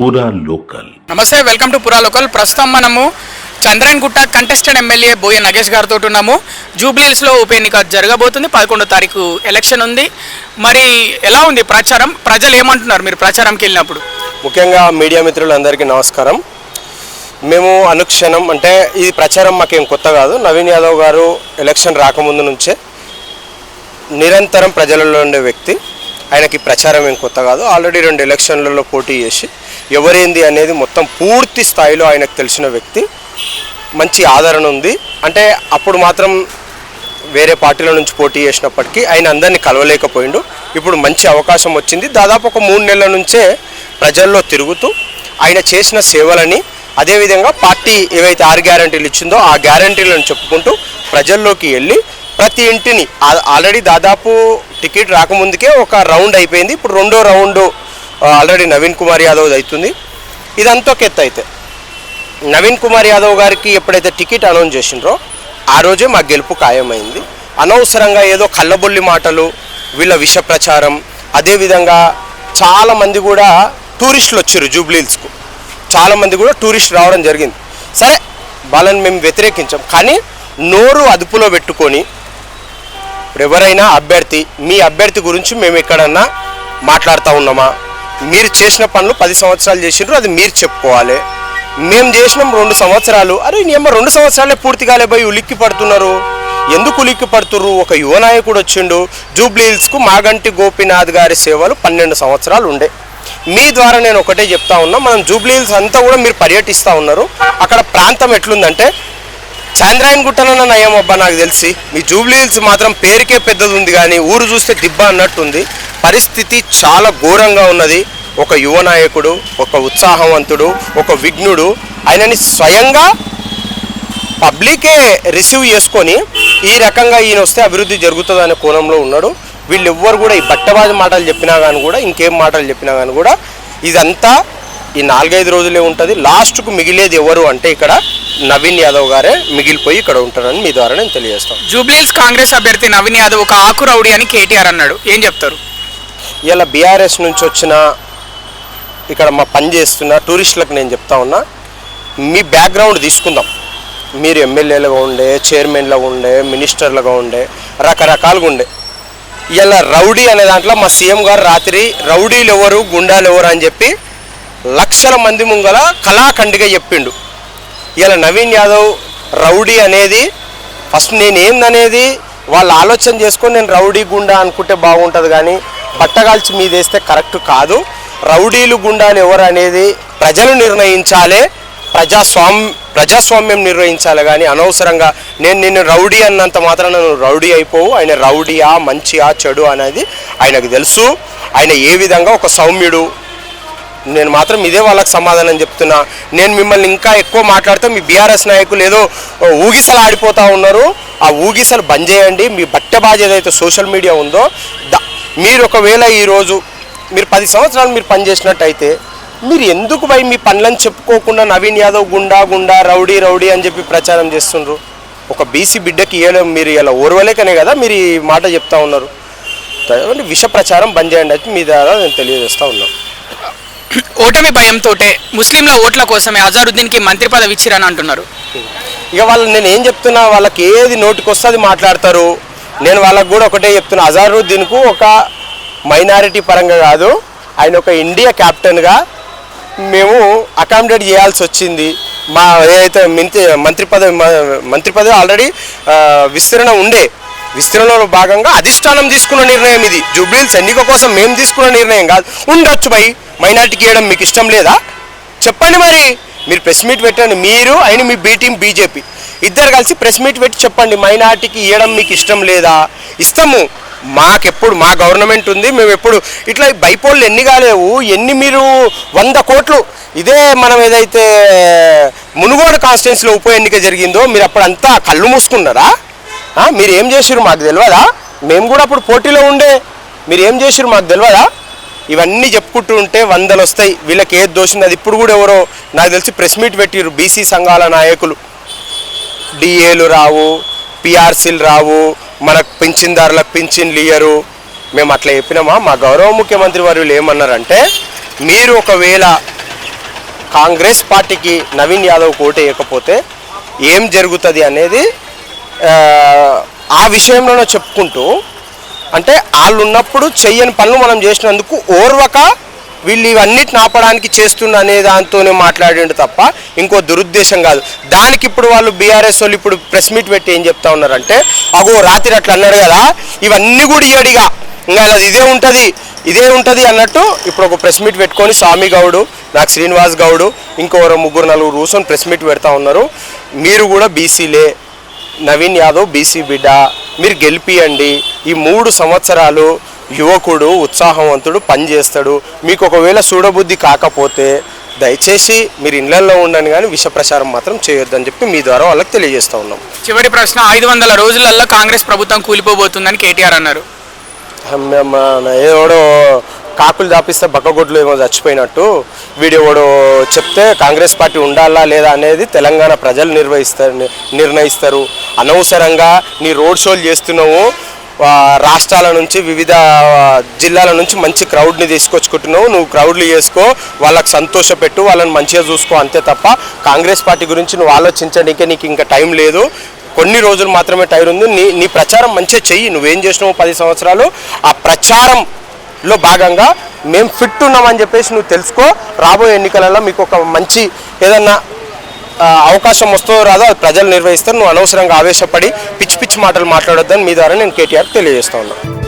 పూరా లోకల్ నమస్తే welcome to పురా లోకల్ ప్రస్తుతం మనము చంద్రన్ గుట్ట కంటెస్టెడ్ ఎమ్మెల్యే బోయ నగేష్ గారితో ఉన్నాము జూబ్లీహిల్స్లో ఉప ఎన్నిక జరగబోతుంది. పదకొండో తారీఖు ఎలక్షన్ ఉంది. మరి ఎలా ఉంది ప్రచారం? ప్రజలు ఏమంటున్నారు? మీరు ప్రచారంకి వెళ్ళినప్పుడు. ముఖ్యంగా మీడియా మిత్రులందరికీ నమస్కారం. మేము అనుక్షణం అంటే ఈ ప్రచారం మాకేం కొత్త కాదు. నవీన్ యాదవ్ గారు ఎలక్షన్ రాకముందు నుంచే నిరంతరం ప్రజలలో ఉండే వ్యక్తి. ఆయనకి ప్రచారం ఏం కొత్త కాదు. ఆల్రెడీ రెండు ఎలక్షన్లలో పోటీ చేసి ఎవరేంది అనేది మొత్తం పూర్తి స్థాయిలో ఆయనకు తెలిసిన వ్యక్తి. మంచి ఆదరణ ఉంది. అంటే అప్పుడు మాత్రం వేరే పార్టీల నుంచి పోటీ చేసినప్పటికీ ఆయన అందరినీ కలవలేకపోయిండు. ఇప్పుడు మంచి అవకాశం వచ్చింది. దాదాపు ఒక మూడు నెలల నుంచే ప్రజల్లో తిరుగుతూ ఆయన చేసిన సేవలని అదేవిధంగా పార్టీ ఏవైతే ఆరు గ్యారంటీలు ఇచ్చిందో ఆ గ్యారంటీలను చెప్పుకుంటూ ప్రజల్లోకి వెళ్ళి ప్రతి ఇంటిని ఆల్రెడీ దాదాపు టికెట్ రాకముందుకే ఒక రౌండ్ అయిపోయింది. ఇప్పుడు రెండో రౌండ్ ఆల్రెడీ నవీన్ కుమార్ యాదవ్ అవుతుంది. ఇదంతా ఒక ఎత్తు అయితే. నవీన్ కుమార్ యాదవ్ గారికి ఎప్పుడైతే టికెట్ అనౌన్స్ చేసిండ్రో ఆ రోజే మా గెలుపు ఖాయమైంది. అనవసరంగా ఏదో కళ్ళబొల్లి మాటలు వీళ్ళ విష ప్రచారం అదేవిధంగా చాలామంది కూడా టూరిస్టులు వచ్చారు జూబ్లీహిల్స్కు. చాలామంది కూడా టూరిస్ట్ రావడం జరిగింది. సరే వాళ్ళని మేము వ్యతిరేకించాం. కానీ నోరు అదుపులో పెట్టుకొని ఇప్పుడు ఎవరైనా అభ్యర్థి మీ అభ్యర్థి గురించి మేము ఎక్కడన్నా మాట్లాడుతూ ఉన్నామా? మీరు చేసిన పనులు పది సంవత్సరాలు చేసిండ్రు అది మీరు చెప్పుకోవాలి. మేము చేసినాం రెండు సంవత్సరాలు. అరే నేమ్మ రెండు సంవత్సరాలే పూర్తి కాలే పోయి ఉలిక్కి పడుతున్నారు. ఎందుకు ఉలిక్కి పడుతుర్రు? ఒక యువ నాయకుడు వచ్చిండు. జూబ్లీహిల్స్కు మాగంటి గోపీనాథ్ గారి సేవలు పన్నెండు సంవత్సరాలు ఉండే. మీ ద్వారా నేను ఒకటే చెప్తా ఉన్నా మనం జూబ్లీహిల్స్ అంతా కూడా మీరు పర్యటిస్తూ ఉన్నారు. అక్కడ ప్రాంతం ఎట్లుందంటే చాంద్రాయన్ గుట్టనన్న నయం అబ్బా నాకు తెలిసి. మీ జూబ్లీహిల్స్ మాత్రం పేరుకే పెద్దది ఉంది కానీ ఊరు చూస్తే దిబ్బ అన్నట్టుంది. పరిస్థితి చాలా ఘోరంగా ఉన్నది. ఒక యువ నాయకుడు ఒక ఉత్సాహవంతుడు ఒక విఘ్నుడు ఆయనని స్వయంగా పబ్లికే రిసీవ్ చేసుకొని ఈ రకంగా ఈయన వస్తే అభివృద్ధి జరుగుతుంది అనే కోణంలో ఉన్నాడు. వీళ్ళెవ్వరు కూడా ఈ బట్టబాజి మాటలు చెప్పినా కానీ కూడా ఇంకేం మాటలు చెప్పినా కానీ కూడా ఇదంతా ఈ నాలుగైదు రోజులే ఉంటుంది. లాస్ట్కు మిగిలేది ఎవరు అంటే ఇక్కడ నవీన్ యాదవ్ గారే మిగిలిపోయి ఇక్కడ ఉంటారని మీ ద్వారా నేను తెలియజేస్తాను జూబ్లీహిల్స్ కాంగ్రెస్ అభ్యర్థి నవీన్ యాదవ్ ఒక ఆకు రౌడీ అని కేటీఆర్ అన్నాడు. ఏం చెప్తారు? ఇలా బీఆర్ఎస్ నుంచి వచ్చిన ఇక్కడ మా పని చేస్తున్న టూరిస్టులకు నేను చెప్తా ఉన్నా మీ బ్యాక్గ్రౌండ్ తీసుకుందాం. మీరు ఎమ్మెల్యేలుగా ఉండే చైర్మన్లుగా ఉండే మినిస్టర్లుగా ఉండే రకరకాలుగా ఉండే. ఇలా రౌడీ అనే దాంట్లో మా సీఎం గారు రాత్రి రౌడీలు ఎవరు గుండాలు ఎవరు అని చెప్పి లక్షల మంది ముంగల కళాఖండిగా చెప్పిండు. ఇలా నవీన్ యాదవ్ రౌడీ అనేది ఫస్ట్ నేను ఏందనేది వాళ్ళు ఆలోచన చేసుకొని నేను రౌడీ గుండా అనుకుంటే బాగుంటుంది కానీ బట్టగాల్చి మీద వేస్తే కరెక్ట్ కాదు. రౌడీలు గుండాని ఎవరు అనేది ప్రజలు నిర్ణయించాలే ప్రజాస్వామ్ ప్రజాస్వామ్యం నిర్వహించాలి కానీ అనవసరంగా నేను నిన్ను రౌడీ అన్నంత మాత్రం నువ్వు రౌడీ అయిపోవు ఆయన రౌడీయా మంచియా చెడు అనేది ఆయనకు తెలుసు. ఆయన ఏ విధంగా ఒక సౌమ్యుడు నేను మాత్రం ఇదే వాళ్ళకి సమాధానం చెప్తున్నా. నేను మిమ్మల్ని ఇంకా ఎక్కువ మాట్లాడితే మీ బీఆర్ఎస్ నాయకులు ఏదో ఊగిసలు ఆడిపోతూ ఉన్నారు. ఆ ఊగిసలు బంద్ చేయండి. మీ బట్టెబాజీ ఏదైతే సోషల్ మీడియా ఉందో మీరు ఒకవేళ ఈరోజు మీరు పది సంవత్సరాలు మీరు పనిచేసినట్టయితే మీరు ఎందుకు పోయి మీ పనులను చెప్పుకోకుండా నవీన్ యాదవ్ గుండా గుండా రౌడీ రౌడీ అని చెప్పి ప్రచారం చేస్తుండ్రు? ఒక బీసీ బిడ్డకి ఇవ్వలేం మీరు ఇలా ఓర్వలేకనే కదా మీరు ఈ మాట చెప్తా ఉన్నారు. విష ప్రచారం బంద్ చేయండి. అయితే మీ ద్వారా నేను తెలియజేస్తూ ఉన్నాను. ఓటమి భయంతో ముస్లింల ఓట్ల కోసమే అజారుద్దీన్కి మంత్రి పదవి ఇచ్చిరని అంటున్నారు. ఇక వాళ్ళు నేను ఏం చెప్తున్నా వాళ్ళకి ఏది నోటికొస్తుంది మాట్లాడతారు. నేను వాళ్ళకు కూడా ఒకటే చెప్తున్నా అజారుద్దీన్కు ఒక మైనారిటీ పరంగా కాదు ఆయన ఒక ఇండియా క్యాప్టెన్గా మేము అకామిడేట్ చేయాల్సి వచ్చింది. మా ఏదైతే మంత్రి మంత్రి పదవి మంత్రి పదవి ఆల్రెడీ విస్తరణ ఉండే. విస్తరణలో భాగంగా అధిష్టానం తీసుకున్న నిర్ణయం ఇది. జూబ్లీల్స్ ఎన్నిక కోసం మేము తీసుకున్న నిర్ణయం కాదు. ఉండొచ్చు భయ్. మైనార్టీకి ఇవ్వడం మీకు ఇష్టం లేదా? చెప్పండి మరి. మీరు ప్రెస్ మీట్ పెట్టండి. మీరు అయిన మీ బీటీం బీజేపీ ఇద్దరు కలిసి ప్రెస్ మీట్ పెట్టి చెప్పండి. మైనార్టీకి ఇవ్వడం మీకు ఇష్టం లేదా? ఇస్తాము మాకెప్పుడు మా గవర్నమెంట్ ఉంది. మేము ఎప్పుడు ఇట్లా బైపోళ్ళు ఎన్ని కాలేవు. ఎన్ని మీరు వంద కోట్లు. ఇదే మనం ఏదైతే మునుగోడు కాన్స్టిట్యున్సీలో ఉప ఎన్నిక జరిగిందో మీరు అప్పుడు అంతా కళ్ళు మూసుకున్నారా? మీరు ఏం చేసారు మాకు తెలియదా మేము కూడా అప్పుడు పోటీలో ఉండే. మీరు ఏం చేసారు మాకు తెలియదా ఇవన్నీ చెప్పుకుంటూ ఉంటే వందలు వస్తాయి వీళ్ళకి ఏది దోషింది? అది ఇప్పుడు కూడా ఎవరో నాకు తెలిసి ప్రెస్ మీట్ పెట్టిరు బీసీ సంఘాల నాయకులు. డిఏలు రావు పిఆర్సీలు రావు మనకు పింఛన్దారులకు పింఛన్లు ఇయ్యరు. మేము అట్లా చెప్పినామా? మా గౌరవ ముఖ్యమంత్రి వారు ఏమన్నారంటే మీరు ఒకవేళ కాంగ్రెస్ పార్టీకి నవీన్ యాదవ్ ఓటు వేయకపోతే ఏం జరుగుతుంది అనేది ఆ, ఆ విషయంలోనే చెప్పుకుంటూ అంటే వాళ్ళు ఉన్నప్పుడు చెయ్యని పనులు మనం చేసినందుకు ఓర్వక వీళ్ళు ఇవన్నిటిని ఆపడానికి చేస్తున్న అనే దాంతోనే మాట్లాడిండు తప్ప ఇంకో దురుద్దేశం కాదు. దానికి ఇప్పుడు వాళ్ళు బీఆర్ఎస్ వాళ్ళు ఇప్పుడు ప్రెస్ మీట్ పెట్టి ఏం చెప్తా ఉన్నారంటే అగో రాత్రి అట్లా అన్నాడు కదా ఇవన్నీ కూడా ఇయడిగా ఇంకా ఇదే ఉంటుంది ఇదే ఉంటుంది అన్నట్టు ఇప్పుడు ఒక ప్రెస్ మీట్ పెట్టుకొని స్వామి గౌడు నాకు శ్రీనివాస్ గౌడు ఇంకోరు ముగ్గురు నలుగురు కూర్చొని ప్రెస్ మీట్ పెడతా ఉన్నారు. మీరు కూడా బీసీలే. నవీన్ యాదవ్ బీసీ బిడ్డ. మీరు గెలిపియండి. ఈ మూడు సంవత్సరాలు యువకుడు ఉత్సాహవంతుడు పనిచేస్తాడు. మీకు ఒకవేళ చూడబుద్ధి కాకపోతే దయచేసి మీరు ఇళ్ళలో ఉండండి కానీ విష ప్రచారం మాత్రం చేయొద్దని చెప్పి మీ ద్వారా వాళ్ళకి తెలియజేస్తా ఉన్నాం. చివరి ప్రశ్న ఐదు వందల రోజులల్లో కాంగ్రెస్ ప్రభుత్వం కూలిపోబోతుందని కేటీఆర్ అన్నారు. ఏడో కాకులు దాపిస్తే బక్కగొడ్లు ఏమో చచ్చిపోయినట్టు వీడియోడు చెప్తే కాంగ్రెస్ పార్టీ ఉండాలా లేదా అనేది తెలంగాణ ప్రజలు నిర్వహిస్తారు నిర్ణయిస్తారు. అనవసరంగా నీ రోడ్ షోలు చేస్తున్నావు రాష్ట్రాల నుంచి వివిధ జిల్లాల నుంచి మంచి క్రౌడ్ని తీసుకొచ్చుకుంటున్నావు నువ్వు క్రౌడ్లు చేసుకో వాళ్ళకి సంతోషపెట్టు వాళ్ళని మంచిగా చూసుకో అంతే తప్ప కాంగ్రెస్ పార్టీ గురించి నువ్వు ఆలోచించడానికే నీకు ఇంకా టైం లేదు. కొన్ని రోజులు మాత్రమే టైర్ ఉంది. నీ నీ ప్రచారం మంచిగా చెయ్యి. నువ్వేం చేసినావు పది సంవత్సరాలు ఆ ప్రచారం లో భాగంగా మేము ఫిట్ ఉన్నామని చెప్పేసి నువ్వు తెలుసుకో. రాబోయే ఎన్నికలలో మీకు ఒక మంచి ఏదన్నా అవకాశం వస్తుందో రాదో అది ప్రజలు నిర్వహిస్తారు. నువ్వు అనవసరంగా ఆవేశపడి పిచ్చి పిచ్చి మాటలు మాట్లాడొద్దని మీ ద్వారా నేను కేటీఆర్ తెలియజేస్తా ఉన్నాను.